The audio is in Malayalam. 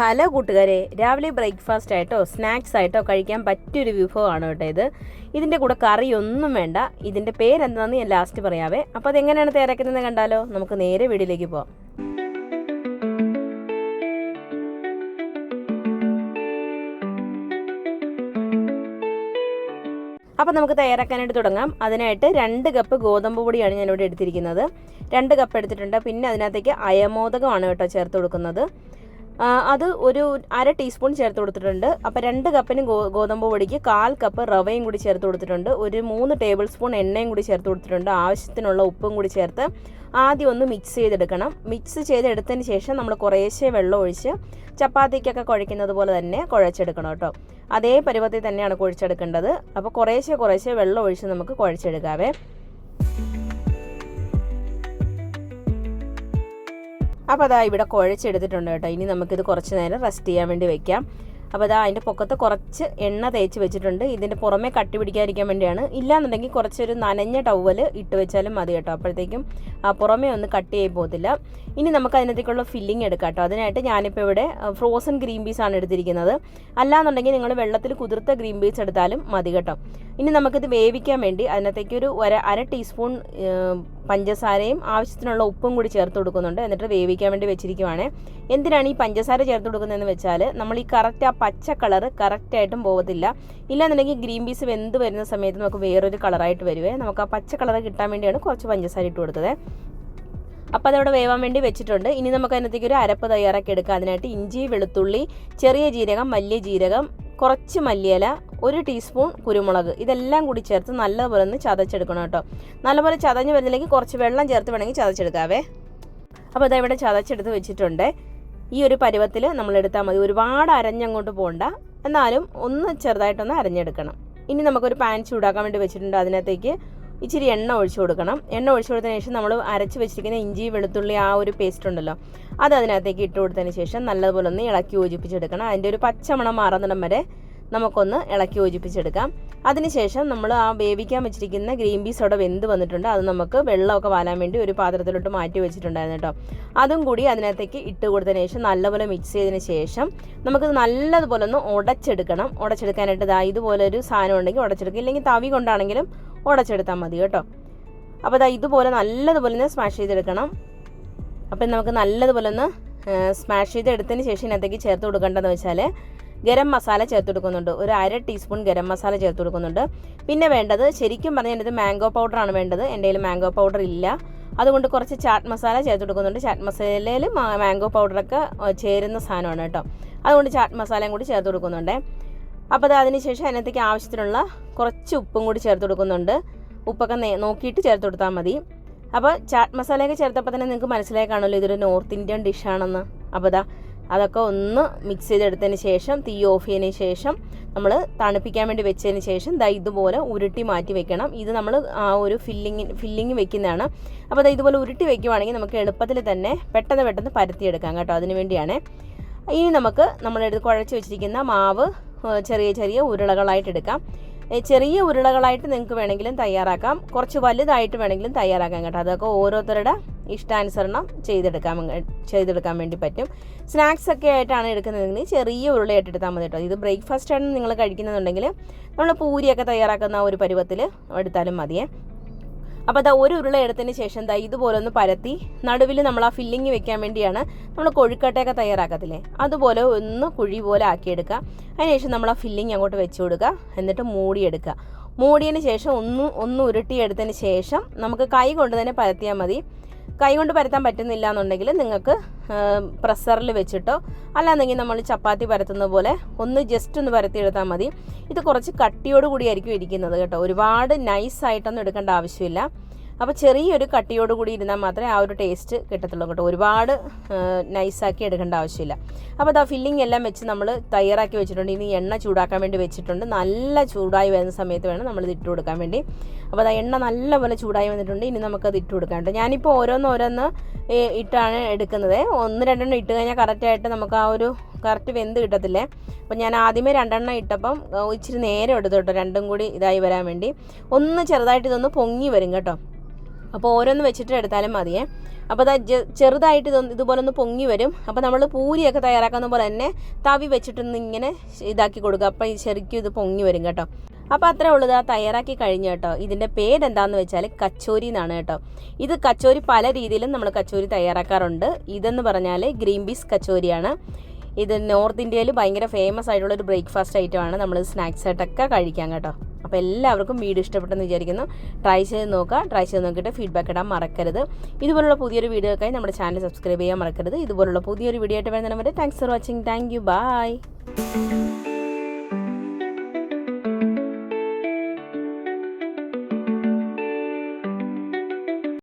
ഹലോ കൂട്ടുകാരെ രാവിലെ ബ്രേക്ക്ഫാസ്റ്റ് ആയിട്ടോ സ്നാക്സ് ആയിട്ടോ കഴിക്കാൻ പറ്റിയൊരു വിഭവമാണ് കേട്ടോ ഇത്. ഇതിന്റെ കൂടെ കറിയൊന്നും വേണ്ട. ഇതിന്റെ പേരെന്താണെന്ന് ഞാൻ ലാസ്റ്റ് പറയാവേ. അപ്പോൾ അതെങ്ങനെയാണ് തയ്യാറാക്കുന്നത് കണ്ടാലോ? നമുക്ക് നേരെ വീട്ടിലേക്ക് പോവാം. അപ്പോൾ നമുക്ക് തയ്യാറാക്കാനായിട്ട് തുടങ്ങാം. അതിനായിട്ട് രണ്ട് കപ്പ് ഗോതമ്പ് പൊടിയാണ് ഞാനിവിടെ എടുത്തിരിക്കുന്നത്. രണ്ട് കപ്പ് എടുത്തിട്ടുണ്ട്. പിന്നെ അതിനകത്തേക്ക് അയമോദകമാണ് കേട്ടോ ചേർത്ത് കൊടുക്കുന്നത്. അത് ഒരു അര ടീസ്പൂൺ ചേർത്ത് കൊടുത്തിട്ടുണ്ട്. അപ്പോൾ രണ്ട് കപ്പിന് ഗോ ഗോതമ്പ് പൊടിക്ക് കാൽ കപ്പ് റവയും കൂടി ചേർത്ത് കൊടുത്തിട്ടുണ്ട്. ഒരു മൂന്ന് ടേബിൾ സ്പൂൺ എണ്ണയും കൂടി ചേർത്ത് കൊടുത്തിട്ടുണ്ട്. ആവശ്യത്തിനുള്ള ഉപ്പും കൂടി ചേർത്ത് ആദ്യം ഒന്ന് മിക്സ് ചെയ്തെടുക്കണം. മിക്സ് ചെയ്തെടുത്തതിന് ശേഷം നമ്മൾ കുറേശ്ശേ വെള്ളം ഒഴിച്ച് ചപ്പാത്തിക്കൊക്കെ കുഴയ്ക്കുന്നത് പോലെ തന്നെ കുഴച്ചെടുക്കണം കേട്ടോ. അതേ പരുവത്തിൽ തന്നെയാണ് കുഴച്ചെടുക്കേണ്ടത്. അപ്പോൾ കുറേശ്ശേ കുറേശ്ശേ വെള്ളം ഒഴിച്ച് നമുക്ക് കുഴച്ചെടുക്കാവേ. അപ്പോൾ അതാ ഇവിടെ കുഴച്ചെടുത്തിട്ടുണ്ട് കേട്ടോ. ഇനി നമുക്കിത് കുറച്ച് നേരം റെസ്റ്റ് ചെയ്യാൻ വേണ്ടി വെക്കാം. അപ്പോൾ അതാ അതിന്റെ പൊക്കത്ത് കുറച്ച് എണ്ണ തേച്ച് വെച്ചിട്ടുണ്ട്. ഇതിന്റെ പുറമേ കട്ടി പിടിക്കാതിരിക്കാൻ വേണ്ടിയാണ്. ഇല്ലാന്നുണ്ടെങ്കിൽ കുറച്ചൊരു നനഞ്ഞ ടവൽ ഇട്ട് വെച്ചാലും മതി കേട്ടോ. അപ്പോഴത്തേക്കും ആ പുറമേ ഒന്ന് കട്ട് ആയി പോകത്തില്ല. ഇനി നമുക്ക് അതിനകത്തേക്കുള്ള ഫില്ലിംഗ് എടുക്കാം കേട്ടോ. അതിനായിട്ട് ഞാനിപ്പോൾ ഇവിടെ ഫ്രോസൺ ഗ്രീൻ പീസ് ആണ് എടുത്തിരിക്കുന്നത്. അല്ലാന്നുണ്ടെങ്കിൽ നിങ്ങൾ വെള്ളത്തിൽ കുതിർത്ത ഗ്രീൻ പീസ് എടുത്താലും മതി കേട്ടോ. ഇനി നമുക്കിത് വേവിക്കാൻ വേണ്ടി അതിനകത്തേക്ക് ഒരു അര ടീസ്പൂൺ പഞ്ചസാരയും ആവശ്യത്തിനുള്ള ഉപ്പും കൂടി ചേർത്ത് കൊടുക്കുന്നുണ്ട്. എന്നിട്ട് വേവിക്കാൻ വേണ്ടി വെച്ചിരിക്കുവാണ്. എന്തിനാണ് ഈ പഞ്ചസാര ചേർത്ത് കൊടുക്കുന്നതെന്ന് വെച്ചാൽ നമ്മൾ ഈ കറക്റ്റ് ആ പച്ച കളർ കറക്റ്റായിട്ടും പോകത്തില്ല. ഇല്ലാന്നുണ്ടെങ്കിൽ ഗ്രീൻ പീസ് വെന്ത് വരുന്ന സമയത്ത് നമുക്ക് വേറൊരു കളറായിട്ട് വരുവേ. നമുക്ക് ആ പച്ച കളർ കിട്ടാൻ വേണ്ടിയാണ് കുറച്ച് പഞ്ചസാര ഇട്ട് കൊടുത്തത്. അപ്പോൾ അതവിടെ വേവാൻ വേണ്ടി വെച്ചിട്ടുണ്ട്. ഇനി നമുക്ക് അതിനകത്തേക്ക് ഒരു അരപ്പ് തയ്യാറാക്കി എടുക്കാം. അതിനായിട്ട് ഇഞ്ചി വെളുത്തുള്ളി ചെറിയ ജീരകം വലിയ ജീരകം കുറച്ച് മല്ലിയില ഒരു ടീസ്പൂൺ കുരുമുളക്. ഇതെല്ലാം കൂടി ചേർത്ത് നല്ലപോലെ ഒന്ന് ചതച്ചെടുക്കണം കേട്ടോ. നല്ലപോലെ ചതഞ്ഞ് വരുന്നില്ലെങ്കിൽ കുറച്ച് വെള്ളം ചേർത്ത് വേണമെങ്കിൽ ചതച്ചെടുക്കാവേ. അപ്പോൾ ഇതാ ഇവിടെ ചതച്ചെടുത്ത് വെച്ചിട്ടുണ്ട്. ഈ ഒരു പരുവത്തിൽ നമ്മൾ എടുത്താൽ മതി. ഒരുപാട് അരഞ്ഞങ്ങോട്ട് പോകണ്ട എന്നാലും ഒന്ന് ചെറുതായിട്ടൊന്ന് അരഞ്ഞെടുക്കണം. ഇനി നമുക്കൊരു പാൻ ചൂടാക്കാൻ വേണ്ടി വെച്ചിട്ടുണ്ട്. അതിനകത്തേക്ക് ഇച്ചിരി എണ്ണ ഒഴിച്ചു കൊടുക്കണം. എണ്ണ ഒഴിച്ചു കൊടുത്തതിന് ശേഷം നമ്മൾ അരച്ച് വെച്ചിരിക്കുന്ന ഇഞ്ചി വെളുത്തുള്ളി ആ ഒരു പേസ്റ്റ് ഉണ്ടല്ലോ അത് അതിനകത്തേക്ക് ഇട്ട് കൊടുത്തതിന് ശേഷം നല്ലതുപോലെ ഒന്ന് ഇളക്കി യോജിപ്പിച്ചെടുക്കണം. അതിന്റെ ഒരു പച്ചമണം മാറുന്നിടം വരെ നമുക്കൊന്ന് ഇളക്കി യോജിപ്പിച്ചെടുക്കാം. അതിനുശേഷം നമ്മൾ ആ വേവിക്കാൻ വെച്ചിരിക്കുന്ന ഗ്രീൻ പീസ് അവിടെ വെന്ത് വന്നിട്ടുണ്ട്. അത് നമുക്ക് വെള്ളമൊക്കെ വാലാൻ വേണ്ടി ഒരു പാത്രത്തിലോട്ട് മാറ്റി വെച്ചിട്ടുണ്ടായിരുന്നു കേട്ടോ. അതും കൂടി അതിനകത്തേക്ക് ഇട്ട് കൊടുത്തതിന് ശേഷം നല്ലപോലെ മിക്സ് ചെയ്തതിന് ശേഷം നമുക്കത് നല്ലതുപോലെ ഒന്ന് ഉടച്ചെടുക്കണം. ഉടച്ചെടുക്കാനായിട്ട് ഇതാ ഇതുപോലെ ഒരു സാധനം ഉണ്ടെങ്കിൽ ഉടച്ചെടുക്കുക. ഇല്ലെങ്കിൽ തവി കൊണ്ടാണെങ്കിലും ഉടച്ചെടുത്താൽ മതി കേട്ടോ. അപ്പോൾ ദാ ഇതുപോലെ നല്ലതുപോലെ ഒന്ന് സ്മാഷ് ചെയ്തെടുക്കണം. അപ്പം നമുക്ക് നല്ലതുപോലെ ഒന്ന് സ്മാഷ് ചെയ്ത് എടുത്തതിന് ശേഷം ഇതിനകത്തേക്ക് ചേർത്ത് കൊടുക്കേണ്ടതെന്ന് വെച്ചാൽ ഗരം മസാല ചേർത്ത് കൊടുക്കുന്നുണ്ട് ഒരു അര ടീസ്പൂൺ ഗരം മസാല ചേർത്ത് കൊടുക്കുന്നുണ്ട് പിന്നെ വേണ്ടത് ശരിക്കും പറഞ്ഞാൽ ഇത് മാംഗോ പൗഡറാണ് വേണ്ടത്. എന്റെ കയ്യിൽ മാംഗോ പൗഡർ ഇല്ല. അതുകൊണ്ട് കുറച്ച് ചാറ്റ് മസാല ചേർത്ത് കൊടുക്കുന്നുണ്ട് ചാറ്റ് മസാലയിൽ മാംഗോ പൗഡറൊക്കെ ചേരുന്ന സാധനമാണ് കേട്ടോ. അതുകൊണ്ട് ചാറ്റ് മസാലയും കൂടി ചേർത്ത് കൊടുക്കുന്നുണ്ട് അപ്പോൾ അത് അതിനുശേഷം അതിനകത്തേക്ക് ആവശ്യത്തിനുള്ള കുറച്ച് ഉപ്പും കൂടി ചേർത്ത് കൊടുക്കുന്നുണ്ട് ഉപ്പൊക്കെ നോക്കിയിട്ട് ചേർത്ത് കൊടുത്താൽ മതി അപ്പോൾ ചാറ്റ് മസാലയൊക്കെ ചേർത്തപ്പോൾ തന്നെ നിങ്ങൾക്ക് മനസ്സിലായി കാണുമല്ലോ ഇതൊരു നോർത്ത് ഇന്ത്യൻ ഡിഷാണെന്ന് അപ്പോൾ ദാ അതൊക്കെ ഒന്ന് മിക്സ് ചെയ്തെടുത്തതിന് ശേഷം തീ ഓഫ് ചെയ്തതിന് ശേഷം നമ്മൾ തണുപ്പിക്കാൻ വേണ്ടി വെച്ചതിന് ശേഷം ദാ ഇതുപോലെ ഉരുട്ടി മാറ്റി വെക്കണം. ഇത് നമ്മൾ ആ ഒരു ഫില്ലിങ് ഫില്ലിങ് വെക്കുന്നതാണ്. അപ്പോൾ ദാ ഇതുപോലെ ഉരുട്ടി വെക്കുവാണെങ്കിൽ നമുക്ക് എളുപ്പത്തിൽ തന്നെ പെട്ടെന്ന് പെട്ടെന്ന് പരത്തിയെടുക്കാം കേട്ടോ അതിന് വേണ്ടിയാണ്. ഇനി നമുക്ക് നമ്മളെടുത്ത് കുഴച്ച് വെച്ചിരിക്കുന്ന മാവ് ചെറിയ ചെറിയ ഉരുളകളായിട്ട് എടുക്കാം. ചെറിയ ഉരുളകളായിട്ട് നിങ്ങൾക്ക് വേണമെങ്കിലും തയ്യാറാക്കാം. കുറച്ച് വലുതായിട്ട് വേണമെങ്കിലും തയ്യാറാക്കാം കേട്ടോ. അതൊക്കെ ഓരോരുത്തരുടെ ഇഷ്ടാനുസരണം ചെയ്തെടുക്കാൻ ചെയ്തെടുക്കാൻ വേണ്ടി പറ്റും. സ്നാക്സ് ഒക്കെ ആയിട്ടാണ് എടുക്കുന്നതെങ്കിൽ ചെറിയ ഉരുളയായിട്ട് എടുത്താൽ മതി കേട്ടോ. ഇത് ബ്രേക്ക്ഫാസ്റ്റ് ആണ് നിങ്ങൾ കഴിക്കുന്നുണ്ടെങ്കിൽ നമ്മൾ പൂരിയൊക്കെ തയ്യാറാക്കുന്ന ഒരു പരുവത്തിൽ എടുത്താലും മതിയേ. അപ്പോൾ അതാ ഒരു ഉരുള എടുത്തതിന് ശേഷം ദാ ഇതുപോലെ ഒന്ന് പരത്തി നടുവിൽ നമ്മൾ ആ ഫില്ലിങ് വെക്കാൻ വേണ്ടിയാണ് നമ്മൾ കൊഴുക്കട്ടയൊക്കെ തയ്യാറാക്കത്തില്ലേ? അതുപോലെ ഒന്ന് കുഴി പോലെ ആക്കിയെടുക്കുക. അതിനുശേഷം നമ്മൾ ആ ഫില്ലിങ് അങ്ങോട്ട് വെച്ച് കൊടുക്കുക. എന്നിട്ട് മൂടിയെടുക്കുക മൂടിയതിന് ശേഷം ഒന്ന് ഒന്ന് ഉരുട്ടിയെടുത്തതിന് ശേഷം നമുക്ക് കൈ കൊണ്ട് തന്നെ പരത്തിയാൽ മതി. കൈ കൊണ്ട് പരത്താൻ പറ്റുന്നില്ല എന്നുണ്ടെങ്കിൽ നിങ്ങൾക്ക് പ്രസ്സറിൽ വെച്ചിട്ടോ അല്ലാന്നെങ്കിൽ നമ്മൾ ചപ്പാത്തി പരത്തുന്ന പോലെ ഒന്ന് ജസ്റ്റ് ഒന്ന് പരത്തിയെടുത്താൽ മതി. ഇത് കുറച്ച് കട്ടിയോട് കൂടിയായിരിക്കും ഇരിക്കുന്നത് കേട്ടോ. ഒരുപാട് നൈസായിട്ടൊന്നും എടുക്കേണ്ട ആവശ്യമില്ല. അപ്പോൾ ചെറിയൊരു കട്ടിയോട് കൂടി ഇരുന്നാൽ മാത്രമേ ആ ഒരു ടേസ്റ്റ് കിട്ടത്തുള്ളൂ കേട്ടോ. ഒരുപാട് നൈസാക്കി എടുക്കേണ്ട ആവശ്യമില്ല. അപ്പോൾ അതാ ഫില്ലിംഗ് എല്ലാം വെച്ച് നമ്മൾ തയ്യാറാക്കി വെച്ചിട്ടുണ്ട്. ഇനി എണ്ണ ചൂടാക്കാൻ വേണ്ടി വെച്ചിട്ടുണ്ട്. നല്ല ചൂടായി വരുന്ന സമയത്ത് വേണം നമ്മൾ ഇട്ട് കൊടുക്കാൻ വേണ്ടി. അപ്പോൾ അതാ എണ്ണ നല്ലപോലെ ചൂടായി വന്നിട്ടുണ്ട്. ഇനി നമുക്ക് നമുക്കത് ഇട്ട് കേട്ടോ. ഞാനിപ്പോൾ ഓരോന്ന് ഓരോന്ന് ഏ, ഇട്ടാണ് എടുക്കുന്നത്. ഒന്ന് രണ്ടെണ്ണം ഇട്ട് കഴിഞ്ഞാൽ കറക്റ്റായിട്ട് നമുക്ക് ആ ഒരു കറക്റ്റ് വെന്ത് കിട്ടത്തില്ലേ? അപ്പോൾ ഞാൻ ആദ്യമേ രണ്ടെണ്ണം ഇട്ടപ്പം ഇച്ചിരി നേരം എടുത്തു കേട്ടോ. രണ്ടും കൂടി ഇതായി വരാൻ വേണ്ടി. ഒന്ന് ചെറുതായിട്ട് ഇതൊന്ന് പൊങ്ങി വരും കേട്ടോ. അപ്പോൾ ഓരോന്ന് വെച്ചിട്ട് എടുത്താലും മതിയേ. അപ്പോൾ അത് ചെറുതായിട്ട് ഇതുപോലെ ഒന്ന് പൊങ്ങി വരും. അപ്പോൾ നമ്മൾ പൂരിയൊക്കെ തയ്യാറാക്കുന്ന പോലെ തന്നെ തവി വെച്ചിട്ടൊന്ന് ഇങ്ങനെ ഇതാക്കി കൊടുക്കുക. അപ്പോൾ ഈ ശരിക്കും ഇത് പൊങ്ങി വരും കേട്ടോ. അപ്പോൾ അത്രേ ഉള്ളൂ. ആ തയ്യാറാക്കി കഴിഞ്ഞു കേട്ടോ. ഇതിന്റെ പേരെന്താണെന്ന് വെച്ചാൽ കച്ചോരി എന്നാണ് കേട്ടോ. ഇത് കച്ചോരി പല രീതിയിലും നമ്മൾ കച്ചോരി തയ്യാറാക്കാറുണ്ട്. ഇതെന്ന് പറഞ്ഞാൽ ഗ്രീൻ പീസ് കച്ചോരിയാണ്. ഇത് നോർത്ത് ഇന്ത്യയിൽ ഭയങ്കര ഫേമസ് ആയിട്ടുള്ള ഒരു ബ്രേക്ക്ഫാസ്റ്റ് ഐറ്റമാണ്. നമ്മൾ സ്നാക്സ് ആയിട്ടൊക്കെ കഴിക്കാം കേട്ടോ. അപ്പോൾ എല്ലാവർക്കും വീഡിയോ ഇഷ്ടപ്പെട്ടെന്ന് വിചാരിക്കുന്നു. ട്രൈ ചെയ്ത് നോക്കുക. ട്രൈ ചെയ്ത് നോക്കിയിട്ട് ഫീഡ്ബാക്ക് ഇടാൻ മറക്കരുത്. ഇതുപോലുള്ള പുതിയൊരു വീഡിയോക്കായി നമ്മുടെ ചാനൽ സബ്സ്ക്രൈബ് ചെയ്യാൻ മറക്കരുത്. ഇതുപോലുള്ള പുതിയൊരു വീഡിയോ ആയിട്ട് വരുന്നതിന് വരെ thanks for watching thank you bye